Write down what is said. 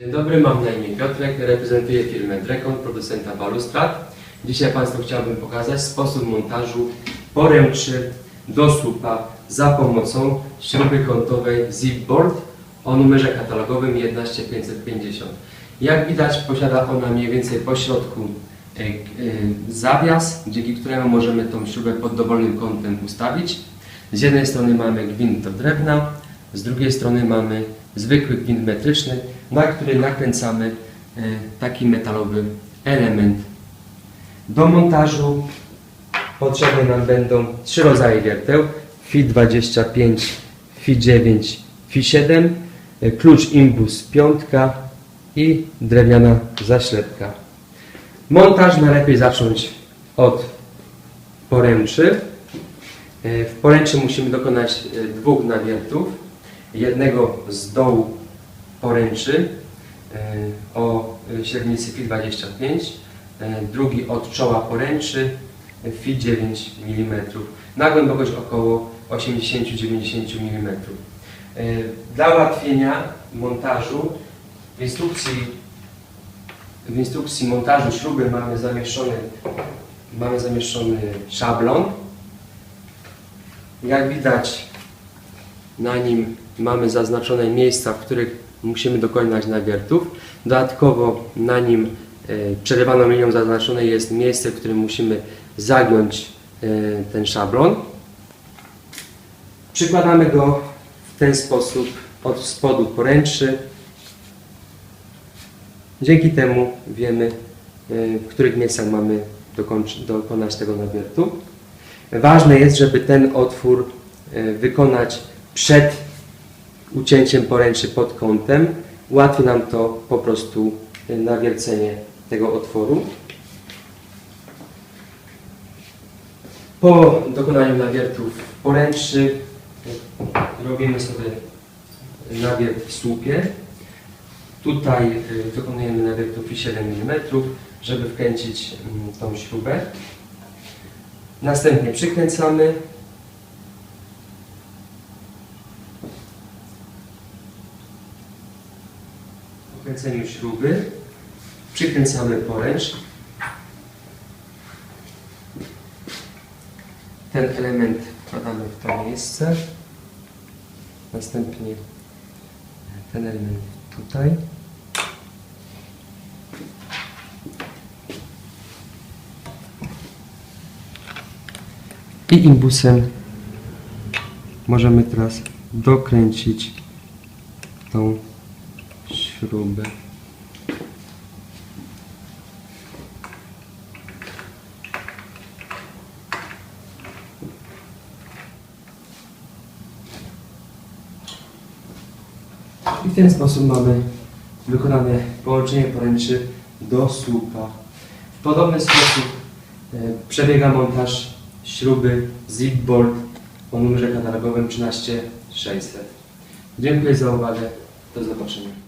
Dzień dobry, mam na imię Piotrek, reprezentuję firmę Drekon, producenta balustrad. Dzisiaj Państwu chciałbym pokazać sposób montażu poręczy do słupa za pomocą śruby kątowej Zipboard o numerze katalogowym 11550. Jak widać posiada ona mniej więcej po środku e, e, zawias, dzięki któremu możemy tą śrubę pod dowolnym kątem ustawić. Z jednej strony mamy gwint do drewna, z drugiej strony mamy zwykły gwint metryczny, na który nakręcamy e, taki metalowy element. Do montażu potrzebne nam będą trzy rodzaje wierteł FI25, FI9, FI7, e, klucz imbus piątka i drewniana zaślepka. Montaż najlepiej zacząć od poręczy. E, W poręczy musimy dokonać e, dwóch nawiertów. Jednego z dołu poręczy e, o średnicy FI25, e, drugi od czoła poręczy e, FI9 mm na głębokość około 80-90 mm. E, Dla ułatwienia montażu w instrukcji, w instrukcji montażu śruby mamy zamieszczony, mamy zamieszczony szablon. Jak widać na nim mamy zaznaczone miejsca, w których musimy dokonać nawiertów. Dodatkowo na nim e, przerywaną linią zaznaczone jest miejsce, w którym musimy zagiąć e, ten szablon. Przykładamy go w ten sposób od spodu poręczy. Dzięki temu wiemy, e, w których miejscach mamy dokonać tego nawiertu. Ważne jest, żeby ten otwór wykonać przed ucięciem poręczy pod kątem. Ułatwi nam to po prostu e, nawiercenie tego otworu. Po dokonaniu nawiertów poręczy e, robimy sobie nawiert w słupie. Tutaj dokonujemy nawiertu i 7 mm, żeby wkręcić mm, tą śrubę. Następnie przykręcamy. Kręceniu śruby przykręcamy poręcz. Ten element wkładamy w to miejsce. Następnie ten element tutaj. I imbusem możemy teraz dokręcić tą śrubę. I w ten sposób mamy wykonane połączenie poręczy do słupa. W podobny sposób e, przebiega montaż śruby Zipboard o numerze katalogowym 13600. Dziękuję za uwagę. Do zobaczenia.